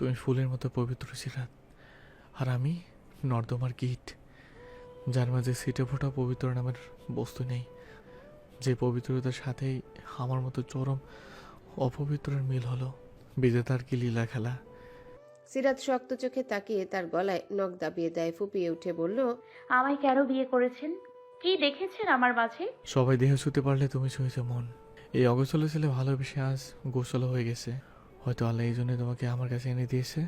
তুমি ফুলের মতো পবিত্র সিরাত আর আমি নর্দমার কীট যার মাঝে সিটে ফোটা পবিত্র নামের বস্তু নেই। যে পবিত্রতার সাথেই আমার মতো চরম অপবিত্রের মিল হলো বিজেতার কি লীলা খেলা। সিরাত শক্ত চোখে তাকিয়ে তার গলায় নখ দাবিয়ে দেয় ফুপিয়ে উঠে বলল আমায় কেন বিয়ে করেছেন? কি দেখেছেন আমার মাঝে? সবাই দেহ ছুতে পারলে তুমি ছুঁয়েছো মন। এই অগোছলে ছেলে ভালোবেসে আজ গোসল হয়ে গেছে। হয়তো আল্লাহ এই জন্যই তোমাকে আমার কাছে এনে দিয়েছে।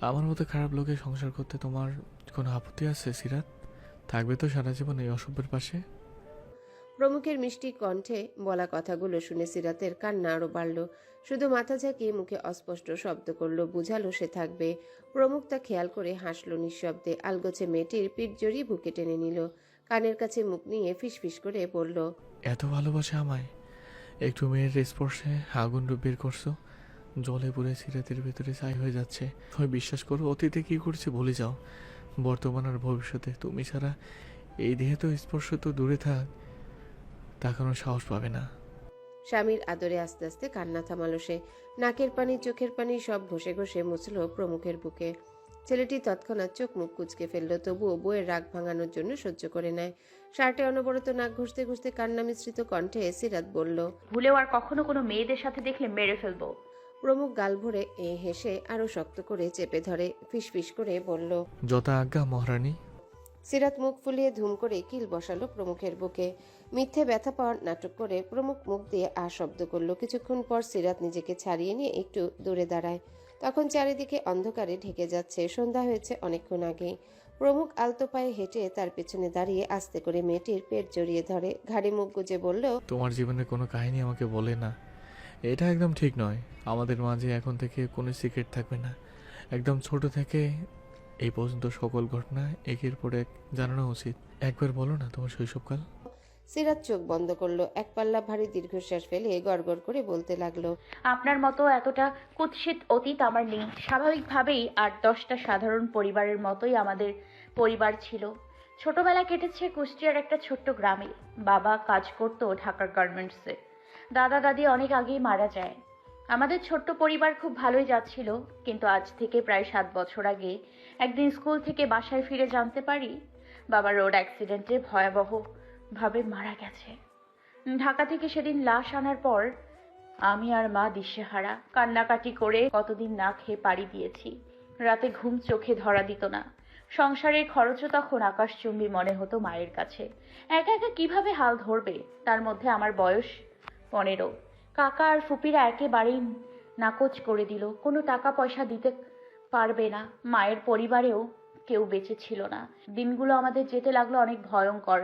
আমার মতো খারাপ লোকে সংসার করতে তোমার কোনো আপত্তি আছে সিরাত? থাকবে তো সারা জীবন এই অসভ্যের পাশে। প্রমুখের মিষ্টি কণ্ঠে বলা কথাগুলো শুনে সিরাতের কান্না আরও বাড়ল। শুধু মাথা ঝাঁকিয়ে মুখে অস্পষ্ট শব্দ করল বুঝালো সে থাকবে। প্রমুখ তা খেয়াল করে হাসলো নিঃশব্দে আলগোছে মেয়েটির পিঠ জড়িয়ে বুকে টেনে নিল। কানের কাছে মুখ নিয়ে ফিসফিস করে বলল এত ভালোবাসে আমায়? একটু মেয়ের স্পর্শে আগুন বের করছ? জলে পুড়ে সিরাতের ভেতরে ছাই হয়ে যাচ্ছে। তুমি বিশ্বাস করো অতীতে কি করছে ভুলে যাও। বর্তমান আর ভবিষ্যতে তুমি ছাড়া এই দেহে তো স্পর্শ তো দূরে থাক তা তাকানোর সাহস পাবে না। স্বামীর আদরে আস্তে আস্তে কান্না থামালো সে। নাকের পানি চোখের পানি সব ঘষে ঘষে মুছল প্রমুখের বুকে। ছেলেটি তৎক্ষণাৎ চোখ মুখ কুচকে ফেলল তবুও বইয়ের রাগ ভাঙানোর জন্য সহ্য করে নেয়। শার্টে অনবরত নাক ঘষতে ঘষতে কান্না মিশ্রিত কণ্ঠে সিরাত বলল ভুলেও আর কখনো কোনো মেয়েদের সাথে দেখলে মেরে ফেলব। প্রমুখ গাল ভরে এ হেসে আরও শক্ত করে চেপে ধরে ফিসফিস করে বলল যথা আজ্ঞা মহারানী। সিরাত মুখ ফুলিয়ে ধুম করে কিল বসালো প্রমুখের বুকে। মিথ্যে ব্যথা পাওয়ার নাটক করে প্রমুখ মুখ দিয়ে আ শব্দ করল। কিছুক্ষণ পর সিরাত নিজেকে ছাড়িয়ে নিয়ে একটু দূরে দাঁড়ায়। তখন চারিদিকে অন্ধকারে ঢেকে যাচ্ছে। সন্ধ্যা হয়েছে অনেকক্ষণ আগে প্রমুখ আলতো পায়ে হেঁটে তার পেছনে দাঁড়িয়ে আস্তে করে মেয়েটির পেট জড়িয়ে ধরে। ঘাড়ে মুখ গুজে বলল তোমার জীবনে কোনো কাহিনী আমাকে বলে না। এটা একদম ঠিক নয়। আমাদের মাঝে এখন থেকে কোনো সিক্রেট থাকবে না। একদম ছোট থেকে এই পর্যন্ত সকল ঘটনা একের পর এক জানানো উচিত। একবার বলো না তোমার শৈশবকাল। সিরাত চোখ বন্ধ করল। এক পাল্লা ভারী দীর্ঘশ্বাস ফেলে গড়গড় করে বলতে লাগল আপনার মতো এতটা কুৎসিত অতীত আমার নেই। স্বাভাবিকভাবেই আট দশটা সাধারণ পরিবারের মতোই আমাদের পরিবার ছিল। ছোটবেলা কেটেছে কুষ্টিয়ার একটা ছোট্ট গ্রামে। বাবা কাজ করতো ঢাকার গার্মেন্টসে। দাদা দাদি অনেক আগেই মারা যায়। আমাদের ছোট্ট পরিবার খুব ভালোই যাচ্ছিল, কিন্তু আজ থেকে প্রায় সাত বছর আগে একদিন স্কুল থেকে বাসায় ফিরে জানতে পারি, বাবা রোড অ্যাক্সিডেন্টে ভয়াবহ ভাবে মারা গেছে। ঢাকা থেকে সেদিন লাশ আনার পর আমি আর মা দিশেহারা কান্নাকাটি করে কতদিন না খেয়ে পাড়ি দিয়েছি। রাতে ঘুম চোখে ধরা দিত না। সংসারের খরচও তখন আকাশচুম্বী মনে হতো মায়ের কাছে। একা একা কীভাবে হাল ধরবে? তার মধ্যে আমার বয়স পনেরো। কাকা আর ফুপিরা একেবারেই নাকচ করে দিল। কোনো টাকা পয়সা দিতে পারবে না। মায়ের পরিবারেও কেউ বেঁচে ছিল না। দিনগুলো আমাদের যেতে লাগল অনেক ভয়ঙ্কর।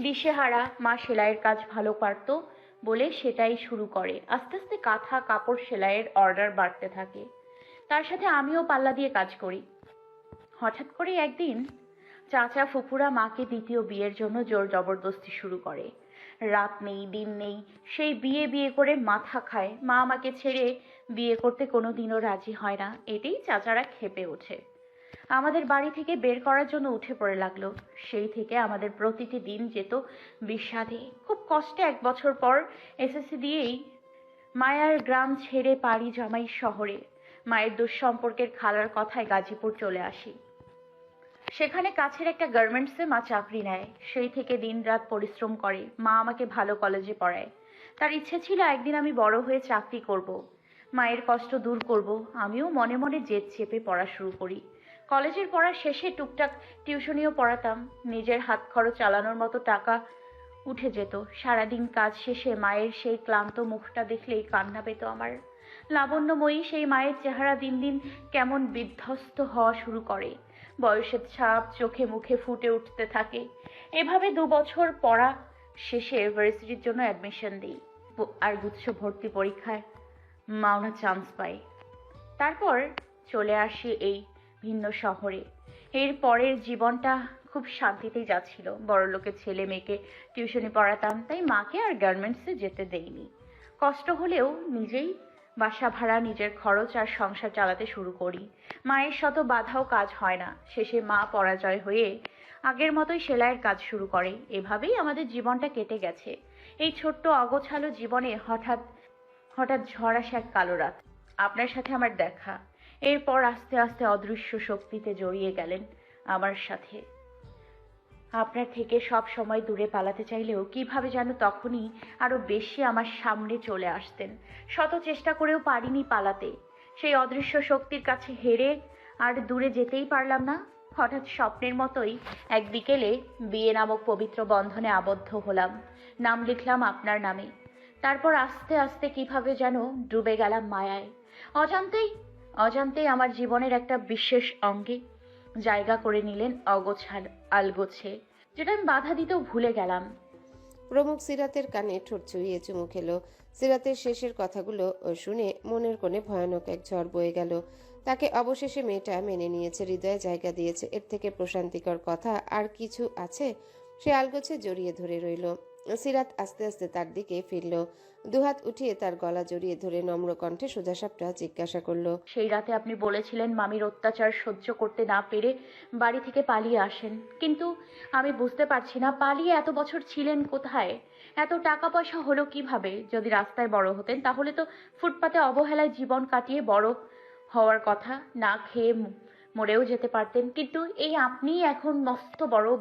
দিশেহারা মা সেলাইয়ের কাজ ভালো পারতো বলে সেটাই শুরু করে। আস্তে আস্তে কাঁথা কাপড় সেলাইয়ের অর্ডার বাড়তে থাকে। তার সাথে আমিও পাল্লা দিয়ে কাজ করি। হঠাৎ করে একদিন চাচা ফুপুরা মাকে দ্বিতীয় বিয়ের জন্য জোর জবরদস্তি শুরু করে। রাত নেই, দিন নেই। সেই বিয়ে বিয়ে করে মাথা খায়। মা আমাকে ছেড়ে বিয়ে করতে কোনো দিনও রাজি হয় না। এটাই চাচারা খেপে ওঠে। আমাদের বাড়ি থেকে বের করার জন্য উঠে পড়ে লাগল। সেই থেকে আমাদের প্রতিটি দিন যেত বিষাদে। খুব কষ্টে এক বছর পর এসএসসি দিয়েই মায়ার গ্রাম ছেড়ে পাড়ি জমাই শহরে। মায়ের দুঃসম্পর্কের খালার কথায় গাজীপুর চলে আসি। সেখানে কাছের একটা গার্মেন্টসে মা চাকরি নেয়। সেই থেকে দিনরাত পরিশ্রম করে। মা আমাকে ভালো কলেজে পড়ায়। তার ইচ্ছে ছিল একদিন আমি বড় হয়ে চাকরি করব। মায়ের কষ্ট দূর করব। আমিও মনে মনে জেদ চেপে পড়া শুরু করি। কলেজের পড়া শেষে টুকটাক টিউশনিও পড়াতাম। নিজের হাত খরচ চালানোর মতো টাকা উঠে যেত। সারাদিন কাজ শেষে মায়ের সেই ক্লান্ত মুখটা দেখলেই কান্না পেত আমার। লাবণ্যময়ী সেই মায়ের চেহারা দিন দিন কেমন বিধ্বস্ত হওয়া শুরু করে। বয়সের ছাপ চোখে মুখে ফুটে উঠতে থাকে। এভাবে দু বছর পড়া শেষে ইউনিভার্সিটির জন্য অ্যাডমিশন দিই আর গুচ্ছ ভর্তি পরীক্ষায় মাওনা চান্স পাই। তারপর চলে আসি এই ভিন্ন শহরে। এর পরের জীবনটা খুব শান্তিতেই যাচ্ছিল। বড়লোকের ছেলে মেয়েকে টিউশনি পড়াতাম, তাই মাকে আর গার্মেন্টসে যেতে দেইনি। কষ্ট হলেও নিজেই বাসা ভাড়া, নিজের খরচ আর সংসার চালাতে শুরু করি। মায়ের শত বাধাও কাজ হয় না। শেষে মা পরাজয় হয়ে আগের মতোই সেলাইয়ের কাজ শুরু করে। এভাবেই আমাদের জীবনটা কেটে গেছে। এই ছোট্ট অগোছালো জীবনে হঠাৎ হঠাৎ ঝড় আসে এক কালো রাত। আপনার সাথে আমার দেখা। এরপর আস্তে আস্তে অদৃশ্য শক্তিতে জড়িয়ে গেলেন আমার সাথে। আপনার থেকে সব সময় দূরে পালাতে চাইলেও কীভাবে যেন তখনই আরও বেশি আমার সামনে চলে আসতেন। শত চেষ্টা করেও পারিনি পালাতে। সেই অদৃশ্য শক্তির কাছে হেরে আর দূরে যেতেই পারলাম না। হঠাৎ স্বপ্নের মতোই এক বিকেলে বিয়ে নামক পবিত্র বন্ধনে আবদ্ধ হলাম। নাম লিখলাম আপনার নামে। তারপর আস্তে আস্তে কীভাবে যেন ডুবে গেলাম মায়ায়। অজান্তেই অজান্তেই আমার জীবনের একটা বিশেষ অঙ্গে জায়গা করে নিলেন অগোছাল আলগোছে, যেটা আমি বাধা দিতেও ভুলে গেলাম। প্রমুখ সিরাতের কানে ঠোঁট চুইয়ে চুমু খেলো। সিরাতের শেষের কথাগুলো শুনে মনের কোণে ভয়ানক এক ঝড় বয়ে গেল। তাকে অবশেষে মেয়েটা মেনে নিয়েছে, হৃদয়ে জায়গা দিয়েছে। এর থেকে প্রশান্তিকর কথা আর কিছু আছে? সে আলগোছে জড়িয়ে ধরে রইল। সিরাত আস্তে আস্তে তার দিকে ফিরল। দুহাত উঠিয়ে তার গলা জড়িয়ে ধরে নম্র কণ্ঠে সোজাসাপটা জিজ্ঞাসা করল, সেই রাতে আপনি বলেছিলেন মামির অত্যাচার সহ্য করতে না পেরে বাড়ি থেকে পালিয়ে আসেন। কিন্তু আমি বুঝতে পারছি না, পালিয়ে এত বছর ছিলেন কোথায়? এত টাকা পয়সা হলো কীভাবে? যদি রাস্তায় বড় হতেন, তাহলে তো ফুটপাতে অবহেলায় জীবন কাটিয়ে বড় হওয়ার কথা। না খেয়ে মরেও যেতে পারতেন। কিন্তু এই আপনি এখন মস্ত বড়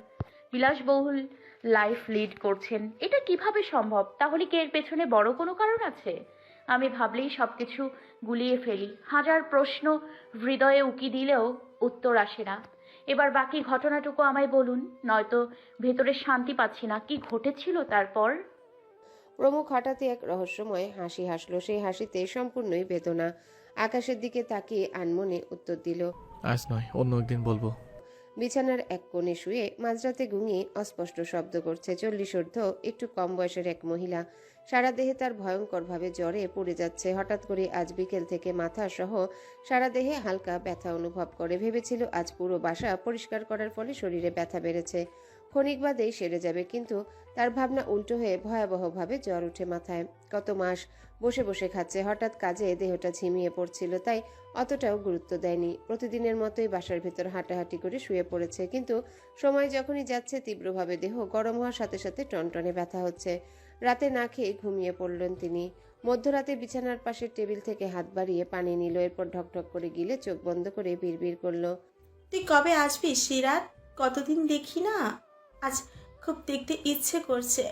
বিলাসবহুল লাইফ লিড করছেন। এটা কীভাবে সম্ভব? তাহলে কি এর পেছনে বড় কোনো কারণ আছে? আমি ভাবলেই সবকিছু গুলিয়ে ফেলি। হাজার প্রশ্ন হৃদয়ে উকি দিলেও উত্তর আসে না। এবার বাকি ঘটনাটুকু আমায় বলুন নয়তো ভেতরে শান্তি পাচ্ছি না। কি ঘটেছিল তারপর? প্রমুখ হঠাৎই এক রহস্যময় হাসি হাসলো। সেই হাসিতে সম্পূর্ণই বেদনা। আকাশের দিকে তাকিয়ে আনমনে উত্তর দিল আজ নয় অন্য একদিন বলব। বিছানার এক কোণে শুয়ে মাঝরাতে ঘুমিয়ে অস্পষ্ট শব্দ করছে চল্লিশ ঊর্ধ্ব একটু কম বয়সের এক মহিলা। সারা দেহে তার ভয়ঙ্করভাবে জ্বরে পড়ে যাচ্ছে। হঠাৎ করে আজ বিকেল থেকে মাথা সহ সারা দেহে হালকা ব্যথা অনুভব করে। ভেবেছিল আজ পুরো বাসা পরিষ্কার করার ফলে শরীরে ব্যথা বেড়েছে। ক্ষণিক বাদেই সেরে যাবে, কিন্তু তার ভাবনা উল্টো হয়ে ভয়াবহভাবে জ্বর উঠে মাথায়। কত মাস বসে বসে খাচ্ছে, হঠাৎ কাজে দেহটা ঝিমিয়ে পড়ছিল, তাই অতটাও গুরুত্ব দেয়নি। প্রতিদিনের মতোই বাসার ভেতর হাঁটাহাঁটি করে শুয়ে পড়েছে, কিন্তু সময় যখনই যাচ্ছে, তীব্রভাবে দেহ গরম হওয়ার সাথে সাথে টনটনে ব্যথা হচ্ছে। রাতে না খেয়ে ঘুমিয়ে পড়লেন তিনি। মধ্যরাতে বিছানার পাশে টেবিল থেকে হাত বাড়িয়ে পানি নিল এরপর ঢকঢক করে গিলে চোখ বন্ধ করে বিড়বিড় করল। তুই কবে আসবি সিরাত? কতদিন দেখি না? আজ খুব দেখতে ইচ্ছে করছে।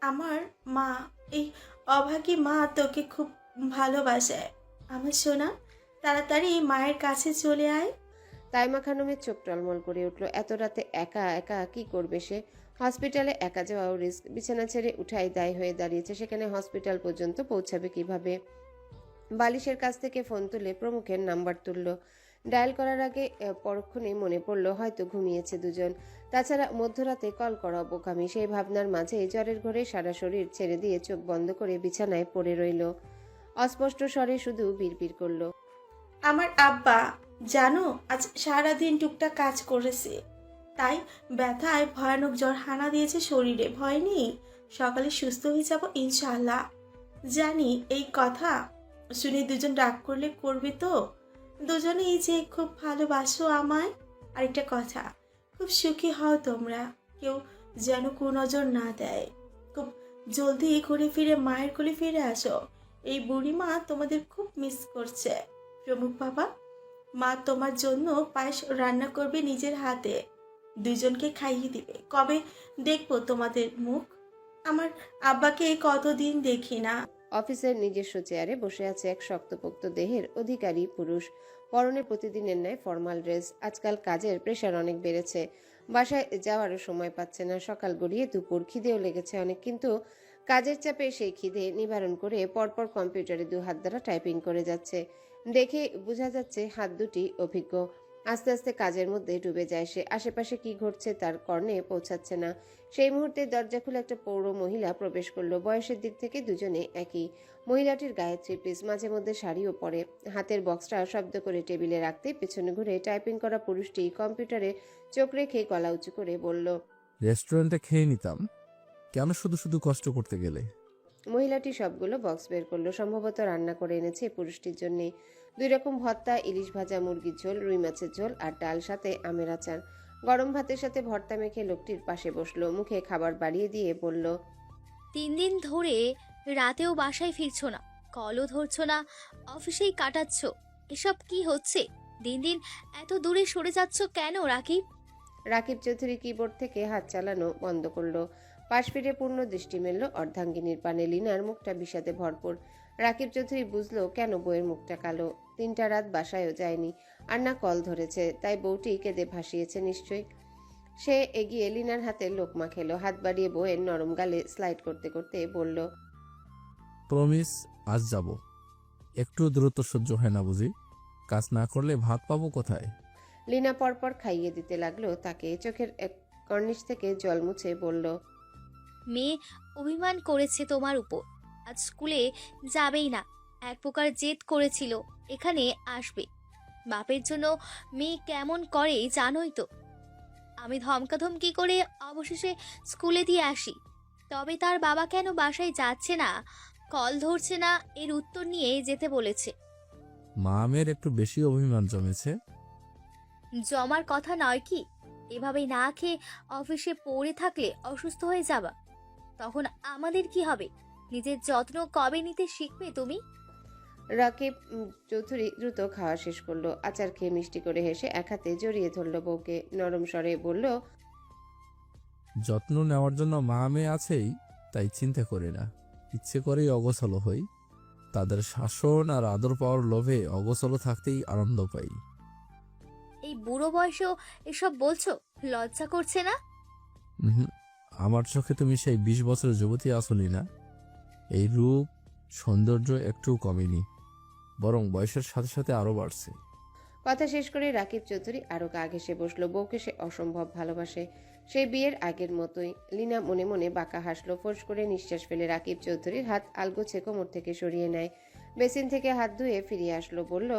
আমার মা এই অভাগী মা তোকে খুব ভালোবাসে। আমার সোনা তাড়াতাড়ি মায়ের কাছে চলে আয়। তাইমা খানমের চোখ টলমল করে উঠল। এত রাতে একা একা কি করবে সে? হসপিটালে একা যাওয়াও রিস্ক। বিছানা ছেড়ে উঠাই দায় হয়ে দাঁড়িয়েছে। সেখানে হসপিটাল পর্যন্ত পৌঁছাবে কীভাবে? বালিশের কাছ থেকে ফোন তুলে প্রমুখের নাম্বার তুলল। ডায়াল করার আগে পরক্ষণে মনে পড়ল, হয়তো ঘুমিয়েছে দুজন। তাছাড়া মধ্যরাতে কল করা বোকামি সেই ভাবনার মাঝে জ্বরের ঘরে সারা শরীর ছেড়ে দিয়ে চোখ বন্ধ করে বিছানায় পড়ে রইল। অস্পষ্ট স্বরে শুধু বিড়বিড় করল, আমার আব্বা, জানো, আজ সারাদিন টুকটাক কাজ করেছে। তাই ব্যথায় ভয়ানক জ্বর হানা দিয়েছে শরীরে। ভয় নেই। সকালে সুস্থ হয়ে যাব ইনশাআল্লাহ। জানি এই কথা। শুনে দুজন রাগ করলে করবে তো? দুজনেই যে খুব ভালোবাসো আমায়। আরেকটা কথা, খুব সুখী হও তোমরা। কেউ যেন কুনজর না দেয়। খুব জলদি ঘুরে ফিরে, মায়ের কোলে ফিরে আসো। এই বুড়ি মা তোমাদের খুব মিস করছে। প্রমুখ বাবা, মা তোমার জন্য পায়েস রান্না করবে নিজের হাতে। দুজনকে খাইয়ে দিবে। কবে দেখব তোমাদের মুখ? আমার আব্বাকে কতদিন দেখি না। অফিসের নিজস্ব চেয়ারে বসে আছে এক শক্তপোক্ত দেহের অধিকারী পুরুষ। পরনে প্রতিদিনের ন্যায় ফর্মাল ড্রেস। আজকাল কাজের প্রেশার অনেক বেড়েছে। বাসায় যাওয়ারও সময় পাচ্ছে না। সকাল গড়িয়ে দুপুর খিদেও লেগেছে অনেক। কিন্তু কাজের চাপে সেই খিদে নিবারণ করে পরপর কম্পিউটারে দু হাত দ্বারা টাইপিং করে যাচ্ছে। দেখে বোঝা যাচ্ছে হাত দুটি অভিজ্ঞ। আস্তে আস্তে কাজের মধ্যে ডুবে যায় সে। আশেপাশে কি ঘটছে তার কর্ণে পৌঁছাচ্ছে না। সেই মুহূর্তে দরজা খুলে একটা পৌর মহিলা প্রবেশ করল। বয়সের দিক থেকে দুজনে একই। মহিলাটির গায়ে থ্রি পিস মাঝে মধ্যে শাড়িও পরে। হাতের বক্সটা শব্দ করে টেবিলে রাখতে পেছনে ঘুরে টাইপিং করা পুরুষটি কম্পিউটারে চোখ রেখে গলা উঁচু করে বলল রেস্টুরেন্টে খেয়ে নিতাম। কেন শুধু শুধু কষ্ট করতে গেলে? মহিলাটি সবগুলো বক্স বের করল। সম্ভবত রান্না করে এনেছে পুরুষটির জন্য। দুই রকম ভর্তা ইলিশ ভাজা মুরগির ঝোল রুই মাছের ঝোল আর ডাল সাথে আমের আচার। গরম ভাতের সাথে ভর্তা মেখে লোকটির পাশে বসল মুখে খাবার বাড়িয়ে দিয়ে বলল তিন দিন ধরে রাতেও বাসায় ফিরছো না কলও ধরছো না অফিসেই কাটাচ্ছ এসব কি হচ্ছে? দিন দিন এত দূরে সরে যাচ্ছ কেন রাকিব? রাকিব চৌধুরী কিবোর্ড থেকে হাত চালানো বন্ধ করল। পাশ ফিরে পূর্ণ দৃষ্টি মেলল অর্ধাঙ্গিনীর পানে। লিনার মুখটা বিষাদে ভরপুর। রাকিব চৌধুরী বুঝলো কেন বইয়ের মুখটা কালো? তিনটা রাত বাসায়ও যায়নি। আর না কল ধরেছে তাই বউটি কেঁদে ভাসিয়েছে নিশ্চয়ই। সে এগিয়ে লিনার হাতে লোকমা খেলো হাত বাড়িয়ে বইয়ের নরম গালে স্লাইড করতে করতে বলল প্রমিস আজ যাব। একটু দ্রুত সহ্য হয় না বুঝি। কাজ না করলে ভাত পাবো কোথায়? লিনা পরপর খাইয়ে দিতে লাগল তাকে চোখের এক কর্নিশ থেকে জল মুছে বলল মেয়ে অভিমান করেছে তোমার উপর। আজ স্কুলে যাবেই না। এক প্রকার জেদ করেছিল এখানে আসবে। বাপের জন্য মেয়ে কেমন করে জানোই তো। আমি ধমকাধমকি করে অবশেষে স্কুলে দিয়ে আসি। তবে তার বাবা কেন বাসায় যাচ্ছে না কল ধরছে না এর উত্তর নিয়ে যেতে বলেছে। মা মেয়ের একটু বেশি অভিমান জমেছে। জমার কথা নয় কি এভাবে না খেয়ে অফিসে পড়ে থাকলে অসুস্থ হয়ে যাবা। তখন আমাদের কি হবে? নিজের যত্ন কবে নিতে শিখবে তুমি? রাকিব উম, চৌধুরী দ্রুত খাওয়া শেষ করল। আচার খেয়ে মিষ্টি করে হেসে এক হাতে জড়িয়ে ধরলো বউকে। নরম স্বরে বলল যত্ন নেওয়ার জন্য মা মেয়ে আছেই তাই চিন্তা করি না। ইচ্ছে করেই অগোছল হই। তাদের শাসন আর আদর পাওয়ার লোভে অগোছল থাকতেই আনন্দ পাই। এই বুড়ো বয়সেও এসব বলছো? লজ্জা করছে না? উহুম, আমার চোখে তুমি সেই বিশ বছরের যুবতী আসলি না। এই রূপ সৌন্দর্য একটু কমেনি বরং বয়সের সাথে সাথে আরও বাড়ছে। কথা শেষ করে রাকিব চৌধুরী আরও গা ঘেসে বসল বউকে সে অসম্ভব ভালোবাসে। সেই বিয়ের আগের মতোই লিনা মনে মনে বাঁকা হাসলো ফোঁস করে নিঃশ্বাস ফেলে রাকিব চৌধুরীর হাত আলগোছে কোমর থেকে সরিয়ে নেয়। বেসিন থেকে হাত ধুয়ে ফিরিয়ে আসলো বলল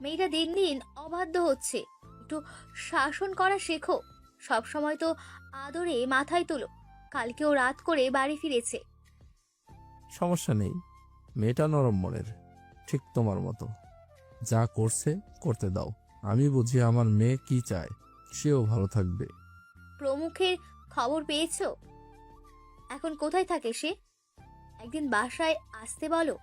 মেয়েটা দিন দিন অবাধ্য হচ্ছে। একটু শাসন করা শেখো। সব সময় তো আদরে মাথায় তোলো। কালকেও রাত করে বাড়ি ফিরেছে। সমস্যা নেই। মেয়েটা নরম মনের ঠিক তোমার মতো। যা করছে করতে দাও। আমি বুঝি আমার মেয়ে কি চায় সেও ভালো থাকবে। প্রমুখের খবর পেয়েছ? এখন কোথায় থাকে সে? একদিন বাসায় আসতে বলো।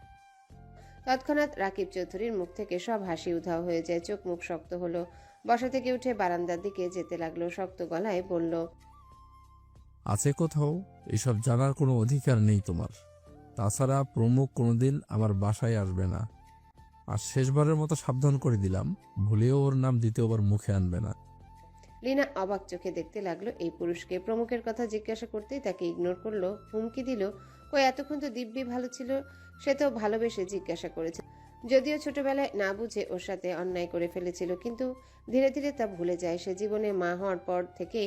তৎক্ষণাৎ রাকিব চৌধুরীর মুখ থেকে সব হাসি উধাও হয়ে যায়। চোখ মুখ শক্ত হলো। বসা থেকে উঠে বারান্দার দিকে যেতে লাগল। শক্ত গলায় বলল আছে কোথাও? এসব জানার কোনো অধিকার নেই তোমার। তাছাড়া প্রমুখ কোনোদিন আমার বাসায় আসবে না। আর শেষবারের মতো সাবধান করে দিলাম, ভুলেও ওর নাম দ্বিতীয়বার মুখে আনবে না। লিনা অবাক চোখে দেখতে লাগল এই পুরুষকে। প্রমুখের কথা জিজ্ঞাসা করতেই তাকে ইগনোর করল, হুমকি দিল ও এতক্ষণ তো দিব্যি ভালো ছিল, সে তো ভালোবেসে জিজ্ঞাসা করেছে। যদিও ছোটবেলায় না বুঝে ওর সাথে অন্যায় করে ফেলেছিল, কিন্তু ধীরে ধীরে তা ভুলে যায়। সে জীবনে মা হওয়ার পর থেকে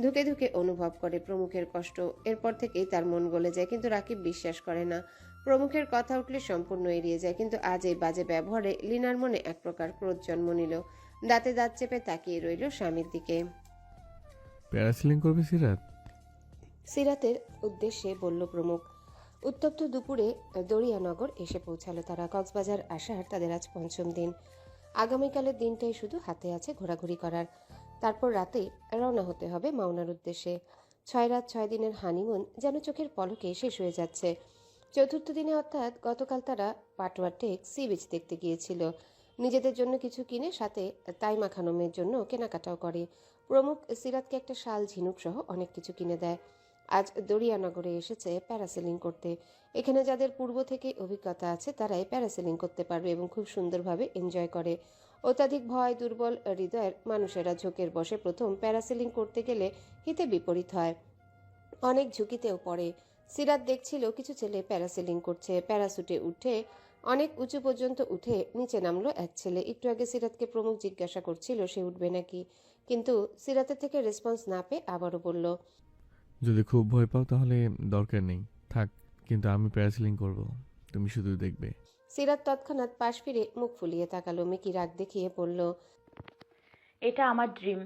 ধুকে ধুকে অনুভব করে প্রমুখের কষ্ট। এরপর থেকেই তার মন গলে যায় কিন্তু রাকিব বিশ্বাস করে না। প্রমুখের কথা উঠলে সম্পূর্ণ এড়িয়ে যায় কিন্তু আজ এই বাজে ব্যবহারে লিনার মনে এক প্রকার ক্রোধ জন্ম নিল। দাঁতে দাঁত চেপে তাকিয়ে রইল স্বামীর দিকে। প্যারাসিলিং করবে সিরাত? সিরাতের উদ্দেশ্যে বলল প্রমুখ। উত্তপ্ত দুপুরে দরিয়ানগর এসে পৌঁছালো তারা। কক্সবাজার আসার তাদের আজ পঞ্চম দিন। আগামীকালের দিনটাই শুধু হাতে আছে ঘোরাঘুরি করার। তারপর রাতে রওনা হতে হবে মাওনার উদ্দেশ্যে। ছয় রাত ছয় দিনের হানিমুন যেন চোখের পলকে শেষ হয়ে যাচ্ছে। চতুর্থ দিনে অর্থাৎ গতকাল তারা পাটোয়া টেক সি বিচ দেখতে গিয়েছিল। নিজেদের জন্য কিছু কিনে সাথে তাইমা খানমের জন্য কেনাকাটাও করে। প্রমুখ সিরাতকে একটা শাল ঝিনুক সহ অনেক কিছু কিনে দেয়। আজ দরিয়ানগরে এসেছে প্যারাসেলিং করতে। এখানে যাদের পূর্ব থেকে অভিজ্ঞতা আছে তারাই প্যারাসেলিং করতে পারবে এবং খুব সুন্দরভাবে এনজয় করে। অত্যাধিক ভয়, দুর্বল হৃদয়ের মানুষেরা ঝোঁকের বসে প্রথম প্যারাসেলিং করতে গেলে হিতে বিপরীত হয়। অনেক ঝুঁকিতেও পড়ে। সিরাত দেখছিল কিছু ছেলে প্যারাসেলিং করছে। প্যারাসুটে উঠে অনেক উঁচু পর্যন্ত উঠে নিচে নামলো এক ছেলে। একটু আগে সিরাতকে প্রমুখ জিজ্ঞাসা করছিল, সে উঠবে নাকি? কিন্তু সিরাতের থেকে রেসপন্স না পেয়ে আবারও বলল, যদি খুব ভয় পাও তাহলে দরকার নেই। থাক, কিন্তু আমি প্যারাসিলিং করব। তুমি শুধু দেখবে। সিরাত তৎক্ষণাৎ পাশ ফিরে মুখ ফুলিয়ে তাকালো। মেকি রাগ দেখিয়ে বলল এটা আমার ড্রিম।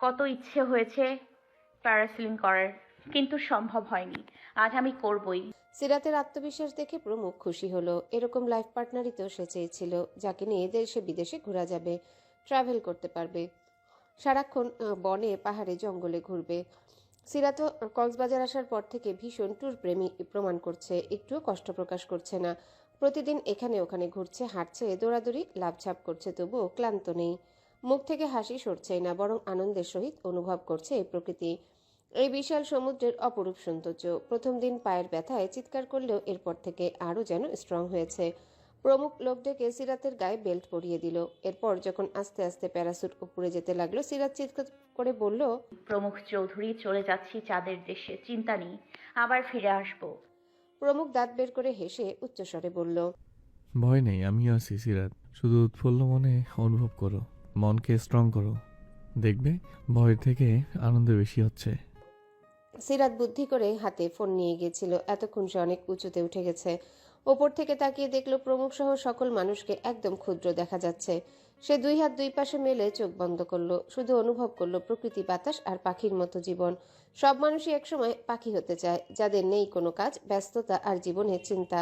কত ইচ্ছে হয়েছে প্যারাসিলিং করার কিন্তু সম্ভব হয়নি। আজ আমি করবই। সিরাতের আত্মবিশ্বাস দেখে প্রমুখ খুশি হলো। এরকম লাইফ পার্টনারই তো সে চেয়েছিল যাকে নিয়ে দেশে বিদেশে ঘোরা যাবে ট্রাভেল করতে পারবে। সারাক্ষণ বনে পাহাড়ে জঙ্গলে ঘুরবে। সিরাতও কক্সবাজার আসার পর থেকে ভীষণ ট্যুর প্রেমী প্রমাণ করছে। একটুও কষ্ট প্রকাশ করছে না। প্রতিদিন এখানে ওখানে ঘুরছে, হাঁটছে, দৌড়াদৌড়ি লাভঝাপ করছে, তবুও ক্লান্ত নেই। মুখ থেকে হাসি সরছেই না, বরং আনন্দের সহিত অনুভব করছে এই প্রকৃতি। এই বিশাল সমুদ্রের অপরূপ সৌন্দর্য। প্রথম দিন পায়ের ব্যথায় চিৎকার করলেও এরপর থেকে আরও যেন স্ট্রং হয়েছে। প্রমুখ লোক ডেকে সিরাতের গায়ে বেল্ট পরিয়ে দিল। এরপর যখন আস্তে আস্তে প্যারাসুট উপরে যেতে লাগল, সিরাত চিৎকার করে বলল, প্রমুখ চৌধুরী, চলে যাচ্ছি চাঁদের দেশে, চিন্তা নেই, আবার ফিরে আসব। প্রমুখ দাঁত বের করে হেসে উচ্চস্বরে বলল ভয় নেই আমিও আছি সিরাত। শুধু উৎফুল্ল মনে অনুভব করো মনকে স্ট্রং করো। দেখবে ভয়ের থেকে আনন্দ বেশি হচ্ছে। সিরাত বুদ্ধি করে হাতে ফোন নিয়ে গিয়েছিল। এতক্ষণ সে অনেক উঁচুতে উঠে গেছে। ওপর থেকে তাকিয়ে দেখল প্রমুখ সহ সকল মানুষকে একদম ক্ষুদ্র দেখা যাচ্ছে। সে দুই হাত দুই পাশে মেলে চোখ বন্ধ করল, শুধু অনুভব করল প্রকৃতি বাতাস আর পাখির মতো জীবন। সব মানুষই একসময় পাখি হতে চায়, যাদের নেই কোনো কাজ, ব্যস্ততা আর জীবনের চিন্তা।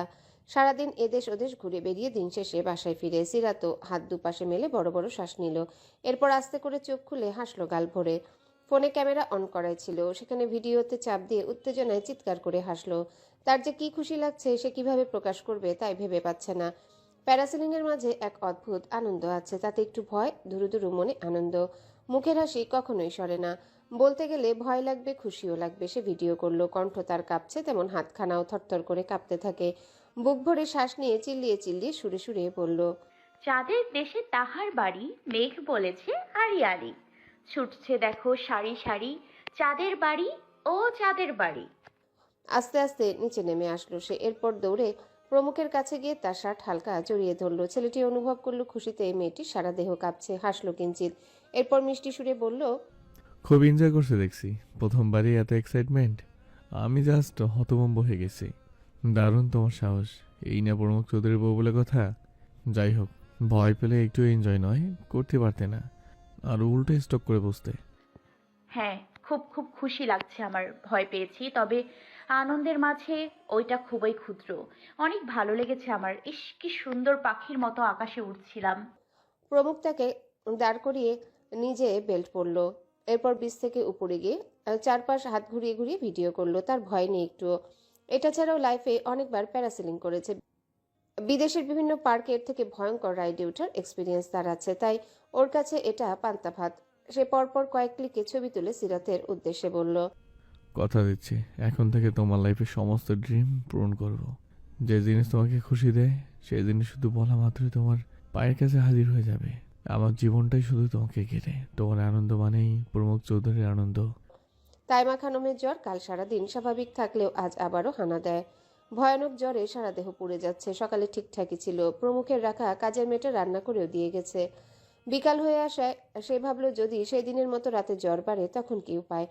সারাদিন এদেশ ওদেশ ঘুরে বেরিয়ে দিন শেষে বাসায় ফিরে সিরাতও হাত দুপাশে মেলে বড় বড় শ্বাস নিল। এরপর আস্তে করে চোখ খুলে হাসলো গাল ভরে। ফোনে ক্যামেরা অন করাই ছিল, সেখানে ভিডিওতে চাপ দিয়ে উত্তেজনায় চিৎকার করে হাসলো। তার যে কি খুশি লাগছে, সে কীভাবে প্রকাশ করবে তাই ভেবে পাচ্ছে না। প্যারাসিলিংয়ের মাঝে এক অদ্ভুত আনন্দ আছে তাতে একটু ভয় দুরু দুরু মনে আনন্দ। মুখের হাসি কখনোই সরে না। বলতে গেলে ভয় লাগবে খুশিও লাগবে সে ভিডিও করল কণ্ঠ তার কাঁপছে তেমন হাতখানাও থরথর করে কাঁপতে থাকে। বুক ভরে শ্বাস নিয়ে চিল্লিয়ে চিল্লিয়ে সুরে সুরে বলল চাঁদের দেশে তাহার বাড়ি মেঘ বলেছে আড়ি আড়ি ছুটছে দেখো সারি সারি চাঁদের বাড়ি ও চাঁদের বাড়ি। আস্তে আস্তে নিচে নেমে আসলো সে। এরপর দৌড়ে প্রমুখের কাছে গিয়ে তার শার্ট হালকা জড়িয়ে ধরলো। ছেলেটি অনুভব করল খুশিতে মেয়েটি সারা দেহ কাঁপছে হাসলো কিঞ্চিত এরপর মিষ্টি সুরে বলল খুব এনজয় করছে দেখছি। প্রথমবারই এত এক্সাইটমেন্ট আমি জাস্ট হতভম্ব হয়ে গেছি। দারুণ তোমার সাহস। এই না প্রমুখ চৌধুরীর বউ বলে কথা? যাই হোক ভয় পেলে একটু এনজয় নয় করতে পারতে না। আর উল্টো স্টক করে বসতে। হ্যাঁ খুব খুব খুশি লাগছে আমার ভয় পেয়েছি। তবে আনন্দের মাঝে ওইটা খুবই ক্ষুদ্র। অনেক ভালো লেগেছে আমার। ইস, কি সুন্দর পাখির মতো আকাশে উঠছিলাম প্রমুখ তাকে দাঁড় করিয়ে নিজে বেল্ট পরলো। এরপর বিচ থেকে উপরে গিয়ে চারপাশ হাত ঘুরিয়ে ঘুরিয়ে ভিডিও করল। তার ভয় নেই একটুও। এটা ছাড়াও লাইফে অনেকবার প্যারাসিলিং করেছে। বিদেশের বিভিন্ন পার্কে এর থেকে ভয়ঙ্কর রাইডে ওঠার এক্সপিরিয়েন্স তার আছে। তাই ওর কাছে এটা পান্তা ভাত। সে পরপর কয়েক ক্লিকে ছবি তুলে সিরাতের উদ্দেশ্যে বলল কথা দিচ্ছি। এখন থেকে তোমার লাইফের সমস্ত ড্রিম পূরণ করব। যে জিনিস তোমাকে খুশি দেয়, সেই জিনিস শুধু বলা মাত্রই তোমার পায়ের কাছে হাজির হয়ে যাবে। আমার জীবনটাই শুধু তোমাকে ঘিরে। তোমার আনন্দ মানেই প্রমুখ চৌধুরীর আনন্দ। তাইমা খানমের জ্বর কাল সারাদিন স্বাভাবিক থাকলেও আজ আবারও হানা দেয়। ভয়ানক জ্বরে সারা দেহ পুড়ে যাচ্ছে। সকালে ঠিকঠাকই ছিল। প্রমুখের রাখা কাজের মেয়েটা রান্না করেও দিয়ে গেছে। বিকাল হয়ে আসায় সে ভাবলো, যদি সেই দিনের মতো রাতে জ্বর বাড়ে, তখন কি উপায়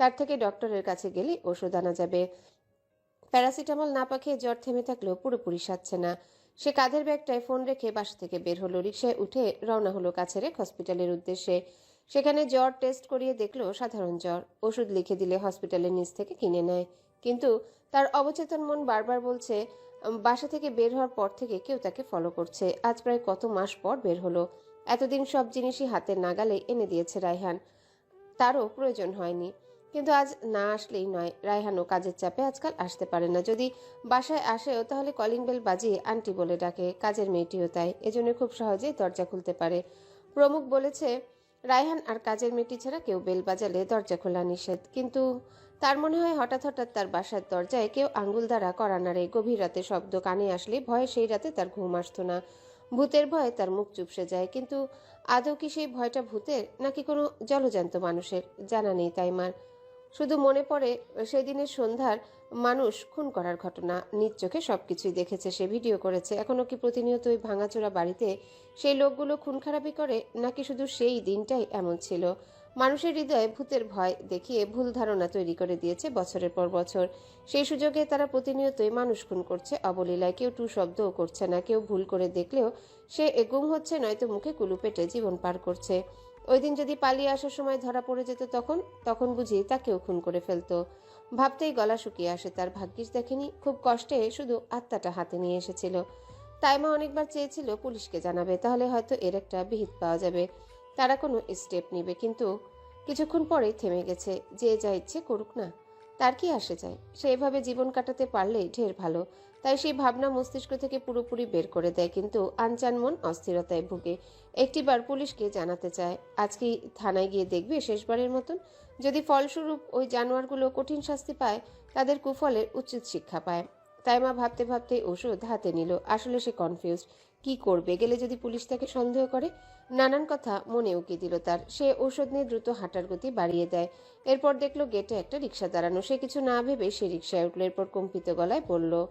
তার থেকে ডক্টরের কাছে গেলে ওষুধ আনা যাবে। প্যারাসিটামল না পাখিয়ে জ্বর থেমে থাকলেও পুরোপুরি সারছে না। সে কাঁধের ব্যাগটায় ফোন রেখে বাসা থেকে বের হলো রিক্সায় উঠে রওনা হলো কাছের এক হসপিটালের উদ্দেশ্যে। সেখানে জ্বর টেস্ট করিয়ে দেখল সাধারণ জ্বর। ওষুধ লিখে দিলে হসপিটালের নিচ থেকে কিনে নেয়। কিন্তু তার অবচেতন মন বারবার বলছে বাসা থেকে বের হওয়ার পর থেকে কেউ তাকে ফলো করছে। আজ প্রায় কত মাস পর বের হলো। এতদিন সব জিনিসই হাতের নাগালে এনে দিয়েছে রায়হান। তারও প্রয়োজন হয়নি। কিন্তু আজ না আসলেই নয়। রায়হানও কাজের চাপে আজকাল আসতে পারে না। যদি বাসায় আসেও তাহলে কলিং বেল বাজিয়ে আন্টি বলে ডাকে। কাজের মেয়েটিও তাই। এজন্য খুব সহজেই দরজা খুলতে পারে। প্রমুখ বলেছে, রায়হান আর কাজের মেয়েটি ছাড়া কেউ বেল বাজালে দরজা খোলা নিষেধ। কিন্তু তার মনে হয় হঠাৎ হঠাৎ তার বাসার দরজায় কেউ আঙ্গুল দ্বারা করা নাড়ে গভীর রাতে শব্দ কানে আসলে ভয়ে সেই রাতে তার ঘুম আসতো না। ভূতের ভয়ে তার মুখ চুপসে যায়। কিন্তু আদৌ কি সেই ভয়টা ভূতের নাকি কোনো জলজান্ত মানুষের? জানা নেই তাইমার শুধু মনে পড়ে, সেদিনের সন্ধ্যার মানুষ খুন করার ঘটনা। নিজ চোখে সবকিছুই দেখেছে, সে ভিডিও করেছে। এখনও কি প্রতিনিয়ত ওই ভাঙাচোরা বাড়িতে সেই লোকগুলো খুন খারাপি করে, নাকি শুধু সেই দিনটাই এমন ছিল? মানুষের হৃদয়ে ভূতের ভয় দেখিয়ে ভুল ধারণা তৈরি করে দিয়েছে বছরের পর বছর। সেই সুযোগে তারা প্রতিনিয়তই মানুষ খুন করছে। অবলীলায় কেউ টু শব্দও করছে না, কেউ ভুল করে দেখলেও সে গুম হচ্ছে, নয়তো মুখে কুলু পেটে জীবন পার করছে। ওই দিন যদি পালিয়ে আসার সময় ধরা পড়ে যেত তখন তখন বুঝি তাকেও খুন করে ফেলতো। ভাবতেই গলা শুকিয়ে আসে, তার ভাগ্যিস দেখেনি, খুব কষ্টে শুধু আত্মাটা হাতে নিয়ে এসেছিল। তাইমা অনেকবার চেয়েছিল পুলিশকে জানাবে, তাহলে হয়তো এর একটা বিহিত পাওয়া যাবে। তারা কোনো স্টেপ নিবে, কিন্তু কিছুক্ষণ পরেই থেমে গেছে, যে যা ইচ্ছে করুক না, তার কি আসে যায়? সে এভাবে জীবন কাটাতে পারলেই ঢের ভালো। তাই সেই ভাবনা মস্তিষ্ক থেকে পুরোপুরি বের করে দেয়। কিন্তু আনচান মন অস্থিরতায় ভুগে। একটিবার পুলিশকে জানাতে চায়, আজকে থানায় গিয়ে দেখবে শেষবারের মতন। যদি ফলস্বরূপ ওই জানোয়ারগুলো কঠিন শাস্তি পায়, তাদের কুফলের উচিত শিক্ষা পায়। তাই মা ভাবতে ভাবতে ওষুধ হাতে নিল। আসলে সে কনফিউজ কি করবে? গেলে যদি পুলিশ তাকে সন্দেহ করে? নানান কথা মনে উকি দিল তার। সে ঔষধ নিয়ে দ্রুত হাঁটার গতি বাড়িয়ে দেয়। এরপর দেখল গেটে একটা রিক্সা দাঁড়ানো। সে কিছু না ভেবে সে রিক্সায় উঠল। এরপর কম্পিত গলায় বলল